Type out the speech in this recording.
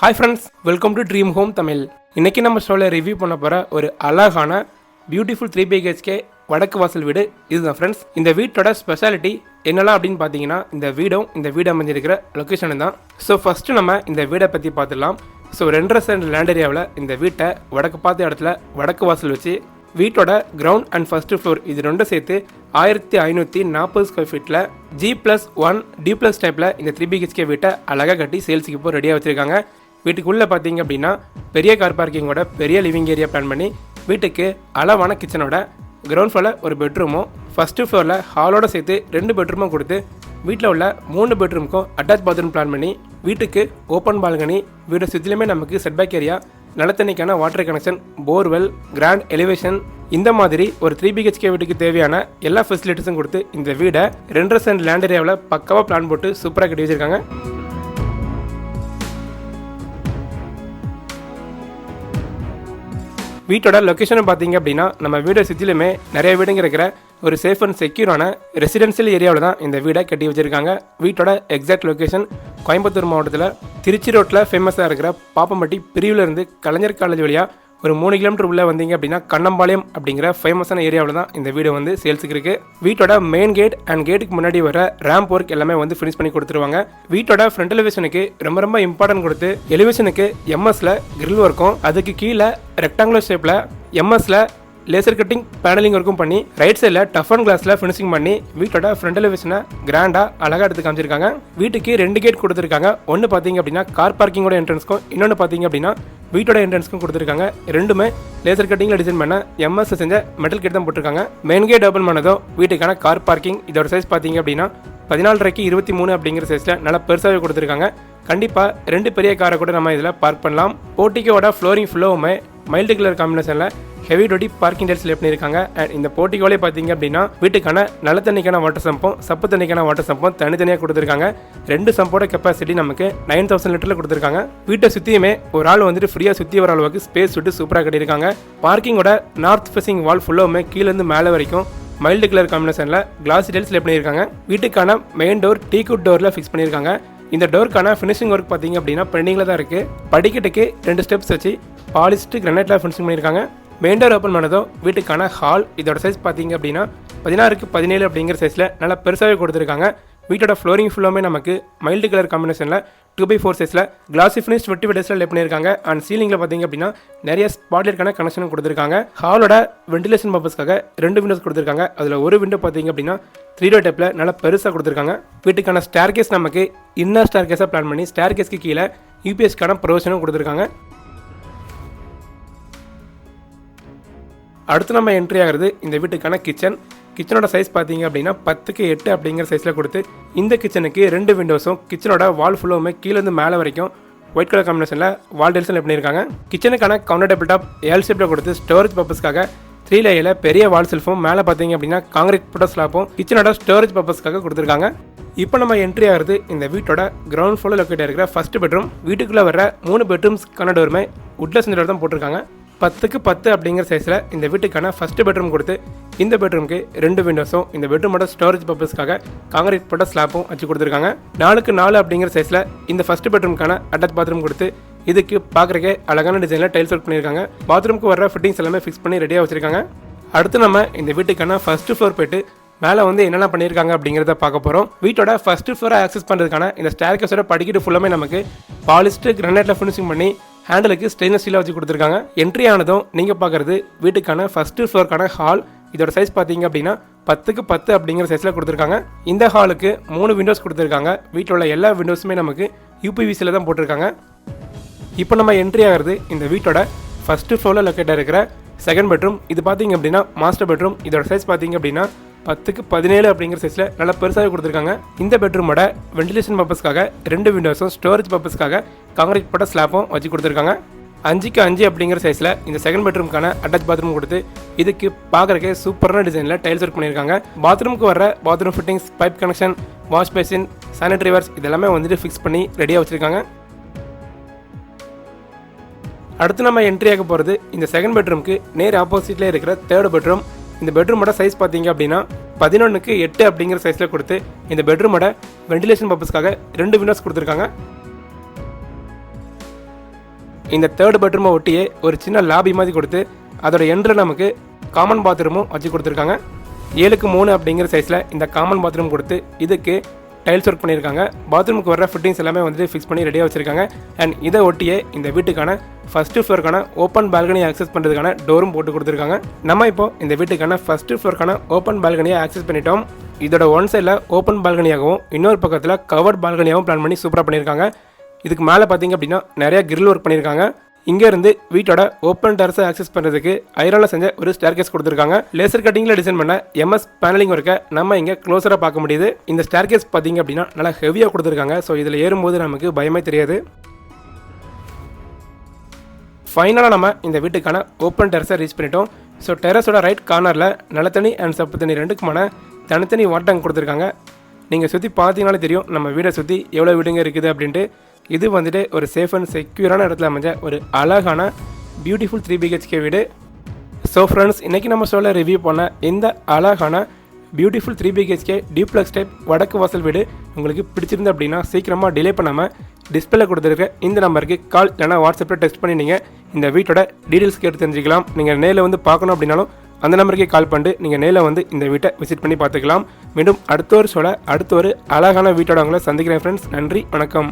Hi friends welcome to dream home Tamil இன்றைக்கி நம்ம ஷோவில் ரிவ்யூ பண்ண போகிற ஒரு அழகான பியூட்டிஃபுல் த்ரீ பிஹெச்கே வடக்கு வாசல் வீடு. இதுதான் ஃப்ரெண்ட்ஸ் இந்த வீட்டோட ஸ்பெஷாலிட்டி என்னெல்லாம் அப்படின்னு பார்த்தீங்கன்னா இந்த வீடும் இந்த வீடு அமைஞ்சிருக்கிற லொக்கேஷன் தான். ஸோ ஃபஸ்ட்டு நம்ம இந்த வீடை பற்றி பார்த்துடலாம். ஸோ ரெண்டரை சென்ட் லேண்ட் ஏரியாவில் இந்த வீட்டை வடக்கு பார்த்த இடத்துல வடக்கு வாசல் வச்சு வீட்டோட கிரவுண்ட் அண்ட் ஃபர்ஸ்ட் ஃப்ளோர் இது ரெண்டும் சேர்த்து ஆயிரத்தி ஐநூற்றி நாற்பது ஸ்கொயர் ஃபீட்டில் G plus one T plus டைப்பில் இந்த த்ரீ பிஹெச்கே வீட்டை அழகாக கட்டி சேல்ஸுக்கு இப்போ ரெடியாக வச்சுருக்காங்க. வீட்டுக்குள்ளே பார்த்தீங்க அப்படின்னா பெரிய கார் பார்க்கிங்கோட பெரிய லிவிங் ஏரியா பிளான் பண்ணி வீட்டுக்கு அளவான கிச்சனோட கிரவுண்ட் ஃப்ளோரில் ஒரு பெட்ரூமும் ஃபஸ்ட்டு ஃப்ளோரில் ஹாலோட சேர்த்து ரெண்டு பெட்ரூமும் கொடுத்து வீட்டில் உள்ள மூணு பெட்ரூமுக்கும் அட்டாச் பாத்ரூம் பிளான் பண்ணி வீட்டுக்கு ஓப்பன் பால்கனி வீடு சுற்றிலுமே நமக்கு setback area நிலத்தண்ணிக்கான water connection borewell grand elevation இந்த மாதிரி ஒரு த்ரீ பிஹெச்கே வீட்டுக்கு தேவையான எல்லா ஃபெசிலிட்டிஸும் கொடுத்து இந்த வீடை ரெண்டரை சென்ட் லேண்ட் ஏரியாவில் பக்காவாக பிளான் போட்டு சூப்பராக கட்டி வச்சிருக்காங்க. வீட்டோட லொக்கேஷனை பார்த்தீங்க அப்படின்னா நம்ம வீடை சுற்றிலுமே நிறைய வீடுங்க இருக்கிற ஒரு சேஃப் அண்ட் செக்யூரான ரெசிடென்சியல் ஏரியாவில் தான் இந்த வீடை கட்டி வச்சுருக்காங்க. வீட்டோட எக்ஸாக்ட் லொக்கேஷன் கோயம்புத்தூர் மாவட்டத்தில் திருச்சி ரோட்டில் ஃபேமஸாக இருக்கிற பாப்பம்பட்டி பிரிவில் இருந்து கலைஞர் காலேஜ் வழியாக ஒரு மூணு கிலோமீட்டர் உள்ளே வந்தீங்க அப்படின்னா கண்ணம்பாளையம் அப்படிங்கிற ஃபேமஸான ஏரியாவில் தான் இந்த வீடு வந்து சேல்ஸுக்கு இருக்குது வீட்டோட மெயின் கேட் அண்ட் கேட்டுக்கு முன்னாடி வர ரேம்ப் ஒர்க் எல்லாமே வந்து ஃபினிஷ் பண்ணி கொடுத்துருவாங்க. வீட்டோட ஃப்ரண்ட் எலிவேஷனுக்கு ரொம்ப ரொம்ப இம்பார்ட்டன்ட் கொடுத்து எலிவேஷனுக்கு எம்எஸ்ல கிரில் ஒர்க்கும் அதுக்கு கீழே ரெக்டாங்குலர் ஷேப்பில் எம்எஸ்ல லேசர் கட்டிங் பேனலிங் ஒர்க்கும் பண்ணி ரைட் சைடில் டஃப் அண்ட் கிளாஸில் ஃபினிஷிங் பண்ணி வீட்டோட ஃப்ரண்ட் எலிவேஷனை கிராண்டாக அழகாக எடுத்து காமிச்சிருக்காங்க. வீட்டுக்கு ரெண்டு கேட் கொடுத்துருக்காங்க. ஒன்று பார்த்தீங்க அப்படின்னா கார் பார்க்கிங்கோட என்ட்ரன்ஸ்க்கும் இன்னொன்று பார்த்தீங்க அப்படின்னா வீட்டோட என்ட்ரன்ஸ்க்கும் கொடுத்துருக்காங்க. ரெண்டுமே லேசர் கட்டிங்கில் டிசைன் பண்ண எம்எஸ் செஞ்ச மெட்டல் கேட் தான் போட்டிருக்காங்க. மெயின் கேட் ஓப்பன் பண்ணதோ வீட்டுக்கான கார் பார்க்கிங் இதோட சைஸ் பார்த்தீங்க அப்படின்னா பதினாலரைக்கு இருபத்தி மூணு அப்படிங்கிற சைஸில் நல்லா பெருசாகவே கொடுத்துருக்காங்க. கண்டிப்பாக ரெண்டு பெரிய காரை கூட நம்ம இதில் பார்க் பண்ணலாம். போட்டிக்கோட ஃப்ளோரிங் ஃபுல்லோவுமே மைல்டு கலர் காம்பினேஷனில் heavy duty parking tiles lay பண்ணியிருக்காங்க. அண்ட் இந்த போட்டிக்கோலே பார்த்தீங்க அப்படின்னா வீட்டுக்கான நல்ல தண்ணிக்கான வாட்டர் சம்பும் சப்பு தண்ணிக்கான வாட்டர் சம்பும் தனித்தனியாக கொடுத்துருக்காங்க. ரெண்டு சம்போட கெப்பாசிட்டி நமக்கு நைன் தௌசண்ட் லிட்டரில் கொடுத்துருக்காங்க. வீட்டை சுற்றியுமே ஒரு ஆள் வந்துட்டு ஃப்ரீயாக சுற்றி வர அளவுக்கு ஸ்பேஸ் விட்டு சூப்பராக கட்டியிருக்காங்க. பார்க்கிங்கோட நார்த் ஃபேசிங் வால் ஃபுல்லாகவுமே கீழேருந்து மேலே வரைக்கும் மைல்டு கலர் காம்பினேஷனில் கிளாஸ் டைல்ஸ் லே பண்ணியிருக்காங்க. வீட்டுக்கான மெயின் டோர் டீ குட் டோரில் ஃபிக்ஸ் பண்ணியிருக்காங்க. இந்த டோருக்கான ஃபினிஷிங் ஒர்க் பார்த்தீங்க அப்படின்னா பெண்டிங்கில் தான் இருக்குது படிக்கட்டுக்கு ரெண்டு ஸ்டெப்ஸ் வச்சு பாலிஸ்ட் கிரனைட்டில் ஃபினிஷிங் பண்ணியிருக்காங்க. மெயின் டோர் ஓப்பன் பண்ணதும் வீட்டுக்கான ஹால் இதோட சைஸ் பார்த்தீங்க அப்படின்னா பதினாறுக்கு பதினேழு அப்படிங்கிற சைஸில் நல்லா பெருசாகவே கொடுத்துருக்காங்க. வீட்டோட ஃப்ளோரிங் ஃபுல்லாமே நமக்கு மைல்டு கலர் காம்பினேஷனில் டூ பை ஃபோர் சைஸில் கிளாசி ஃபினிஷ் வெட்டி வெட்டஸில் லே பண்ணியிருக்காங்க. அண்ட் சீலிங்கில் பார்த்தீங்க அப்படின்னா நிறைய ஸ்பாட்லைட்கான கனெக்ஷனும் கொடுத்துருக்காங்க. ஹாலோட வென்டிலேஷன் பர்பஸ்க்காக ரெண்டு விண்டோஸ் கொடுத்துருக்காங்க. அதில் ஒரு விண்டோ பார்த்தீங்க அப்படின்னா த்ரீ டோ டைப்பில் நல்லா பெருசாக கொடுத்துருக்காங்க. வீட்டுக்கான ஸ்டேர் கேஸ் நமக்கு இன்னர் ஸ்டேர் கேஸாக பிளான் பண்ணி ஸ்டேர் கேஸ்க்கு கீழே யூபிஎஸ்க்கான ப்ரொவிஷனும் கொடுத்துருக்காங்க. அடுத்து நம்ம என்ட்ரி ஆகிறது இந்த வீட்டுக்கான கிச்சன் கிச்சனோட சைஸ் பார்த்தீங்க அப்படின்னா பத்துக்கு எட்டு அப்படிங்கிற சைஸில் கொடுத்து இந்த கிச்சனுக்கு ரெண்டு விண்டோஸும் கிச்சனோட வால் ஃபுல்லுமே கீழேருந்து மேலே வரைக்கும் ஒயிட் கலர் காம்பினேஷனில் வால் டெல்ஸில் பண்ணியிருக்காங்க கிச்சனுக்கான கவுண்டர் டேபிள் டாப் ஏல் ஷேப்பில் கொடுத்து ஸ்டோரேஜ் பர்பஸ்க்காக த்ரீ லேயில் பெரிய வால் செல்ஃபும் மேலே பார்த்தீங்க அப்படின்னா காங்கிரீட் போட்ட ஸ்லாப்பும் கிச்சனோட ஸ்டோரேஜ் பர்பஸ்க்காக கொடுத்துருக்காங்க. இப்போ நம்ம என்ட்ரி ஆகிறது இந்த வீட்டோட கிரவுண்ட் ஃப்ளோரில் லொக்கேட் இருக்கிற ஃபர்ஸ்ட் பெட்ரூம் வீட்டுக்குள்ளே வர மூணு பெட்ரூம்ஸ்க்கான டோருமே உட்ல செஞ்சோட தான் போட்டிருக்காங்க. பத்துக்கு பத்து அப்படிங்கிற சைஸில் இந்த வீட்டுக்கான ஃபஸ்ட்டு பெட்ரூம் கொடுத்து இந்த பெட்ரூமுக்கு ரெண்டு விண்டோஸும் இந்த பெட்ரூமோட ஸ்டோரேஜ் பர்பஸ்க்காக காங்கிரீட் போட்ட ஸ்லாப்பும் வச்சு கொடுத்துருக்காங்க. நாலுக்கு நாலு அப்படிங்கிற சைஸில் இந்த ஃபஸ்ட்டு பெட்ரூம்க்கான அட்டாச் பாத்ரூம் கொடுத்து இதுக்கு பார்க்குறக்கே அழகான டிசைனில் டைல்ஸ் ஒர்க் பண்ணியிருக்காங்க. பாத்ரூமுக்கு வர ஃபிட்டிங்ஸ் எல்லாமே ஃபிக்ஸ் பண்ணி ரெடியாக வச்சுருக்காங்க. அடுத்து நம்ம இந்த வீட்டுக்கான ஃபஸ்ட்டு ஃப்ளோர் போயிட்டு மேலே வந்து என்னென்ன பண்ணியிருக்காங்க அப்படிங்கிறத பார்க்க போகிறோம் வீட்டோட ஃபஸ்ட்டு ஃப்ளோரை ஆக்சஸ் பண்ணுறதுக்கான இந்த ஸ்டேர்கேஸோட படிக்கிட்டு ஃபுல்லாமே நமக்கு பாலிஸ்ட்டு கிரானைட்டில் ஃபினிஷிங் பண்ணி ஹேண்டலுக்கு ஸ்டெயின்லெஸ் ஸ்டீலாக வச்சு கொடுத்துருக்காங்க. என்ட்ரி ஆனதும் நீங்கள் பார்க்குறது வீட்டுக்கான ஃபஸ்ட்டு ஃப்ளோருக்கான ஹால் இதோட சைஸ் பார்த்தீங்க அப்படின்னா பத்துக்கு பத்து அப்படிங்கிற சைஸில் கொடுத்துருக்காங்க. இந்த ஹாலுக்கு மூணு விண்டோஸ் கொடுத்துருக்காங்க. வீட்டில் உள்ள எல்லா விண்டோஸுமே நமக்கு யூபிவிசியில் தான் போட்டிருக்காங்க. இப்போ நம்ம என்ட்ரி ஆகிறது இந்த வீட்டோட ஃபஸ்ட்டு ஃப்ளோரில் லொக்கேட்டாக இருக்கிற செகண்ட் பெட்ரூம் இது பார்த்தீங்க அப்படின்னா மாஸ்டர் பெட்ரூம் இதோட சைஸ் பார்த்தீங்க அப்படின்னா பத்துக்கு பதினேழு அப்படிங்கிற சைஸில் நல்லா பெருசாகவே கொடுத்துருக்காங்க. இந்த பெட்ரூமோட வென்டிலேஷன் பர்பஸ்க்காக ரெண்டு விண்டோஸும் ஸ்டோரேஜ் பர்பஸ்க்காக காங்கிரீட் போட்ட ஸ்லாப்பும் வச்சு கொடுத்துருக்காங்க. அஞ்சுக்கு அஞ்சு அப்படிங்கிற சைஸில் இந்த செகண்ட் பெட்ரூம்க்கான அட்டாச் பாத்ரூம் கொடுத்து இதுக்கு பார்க்குறக்கே சூப்பரான டிசைனில் டைல்ஸ் ஒர்க் பண்ணியிருக்காங்க. பாத்ரூமுக்கு வர bathroom fittings pipe connection wash basin sanitary wares இதெல்லாமே வந்துட்டு ஃபிக்ஸ் பண்ணி ரெடியாக வச்சுருக்காங்க. அடுத்து நம்ம என்ட்ரி ஆக போகிறது இந்த செகண்ட் பெட்ரூம்க்கு நேர் ஆப்போசிட்டில் இருக்கிற தேர்ட் பெட்ரூம் இந்த பெட்ரூமோட சைஸ் பார்த்தீங்க அப்படின்னா பதினொன்றுக்கு எட்டு அப்படிங்கிற சைஸில் கொடுத்து இந்த பெட்ரூமோட வென்டிலேஷன் பர்பஸ்க்காக ரெண்டு விண்டோஸ் கொடுத்துருக்காங்க. இந்த தேர்ட் பெட்ரூமை ஒட்டியே ஒரு சின்ன லாபி மாதிரி கொடுத்து அதோட எண்டில் நமக்கு காமன் பாத்ரூமும் வச்சு கொடுத்துருக்காங்க. ஏழுக்கு மூணு அப்படிங்கிற சைஸில் இந்த காமன் பாத்ரூம் கொடுத்து இதுக்கு டைல்ஸ் ஒர்க் பண்ணியிருக்காங்க. பாத்ரூமுக்கு வர ஃபிட்டிங்ஸ் எல்லாமே வந்துட்டு ஃபிக்ஸ் பண்ணி ரெடியாக வச்சிருக்காங்க. அண்ட் இதை ஒட்டியே இந்த வீட்டுக்கான ஃபஸ்ட்டு ஃப்ளோருக்கான ஓப்பன் பால்கனியை ஆக்சஸ் பண்ணுறதுக்கான டோரும் போட்டு கொடுத்துருக்காங்க. நம்ம இப்போ இந்த வீட்டுக்கான ஃபஸ்ட்டு ஃப்ளோருக்கான ஓப்பன் பால்கனியை ஆக்சஸ் பண்ணிட்டோம். இதோட ஒன் சைடில் ஓப்பன் பால்கனியாகவும் இன்னொரு பக்கத்தில் கவர்ட் பால்கனியாகவும் பிளான் பண்ணி சூப்பராக பண்ணியிருக்காங்க. இதுக்கு மேலே பார்த்தீங்க அப்படின்னா நிறைய கிரில் ஒர்க் பண்ணியிருக்காங்க. இங்கேருந்து வீட்டோட ஓப்பன் டெரஸை ஆக்சஸ் பண்ணுறதுக்கு ஐரானில் செஞ்ச ஒரு ஸ்டேர் கேஸ் கொடுத்துருக்காங்க. லேசர் கட்டிங்கில் டிசைன் பண்ண எம்எஸ் பேனலிங் ஒர்க்கை நம்ம இங்கே க்ளோஸராக பார்க்க முடியுது. இந்த ஸ்டேர் கேஸ் பார்த்தீங்க அப்படின்னா நல்லா ஹெவியாக கொடுத்துருக்காங்க. ஸோ இதில் ஏறும்போது நமக்கு பயமே தெரியாது. ஃபைனலாக நம்ம இந்த வீட்டுக்கான ஓப்பன் டெரஸை ரீச் பண்ணிட்டோம். ஸோ டெரஸோட ரைட் கார்னரில் நிலத்தண்ணி அண்ட் சப்பு தண்ணி ரெண்டுக்குமான தனித்தனி வாட்டங்க கொடுத்துருக்காங்க. நீங்கள் சுற்றி பார்த்தீங்கனாலே தெரியும் நம்ம வீடை சுற்றி எவ்வளோ வீடுங்க இருக்குது அப்படின்ட்டு. இது வந்துட்டு ஒரு சேஃப் அண்ட் செக்யூரான இடத்துல அமைஞ்ச ஒரு அழகான பியூட்டிஃபுல் த்ரீ பிஹெச்கே வீடு. ஸோ ஃப்ரெண்ட்ஸ் இன்றைக்கி நம்ம சொல்ல ரிவ்யூ பண்ண இந்த அழகான beautiful three BHK duplex type வடக்கு வாசல் வீடு உங்களுக்கு பிடிச்சிருந்து அப்படின்னா சீக்கிரமாக டிலே பண்ணாமல் டிஸ்பிளே கொடுத்துருக்க இந்த நம்பருக்கு கால் இல்லைனா வாட்ஸ்அப்பில் டெக்ஸ்ட் பண்ணி நீங்கள் இந்த வீட்டோட டீட்டெயில்ஸ் கேட்டு தெரிஞ்சுக்கலாம். நீங்கள் நேரில் வந்து பார்க்கணும் அப்படின்னாலும் அந்த நம்பருக்கே கால் பண்ணிட்டு நீங்கள் நேரில் வந்து இந்த வீட்டை விசிட் பண்ணி பார்த்துக்கலாம். மீண்டும் அடுத்த ஒரு சொல்ல அடுத்த ஒரு அழகான வீட்டோட உங்களை சந்திக்கிறேன் ஃப்ரெண்ட்ஸ் நன்றி வணக்கம்.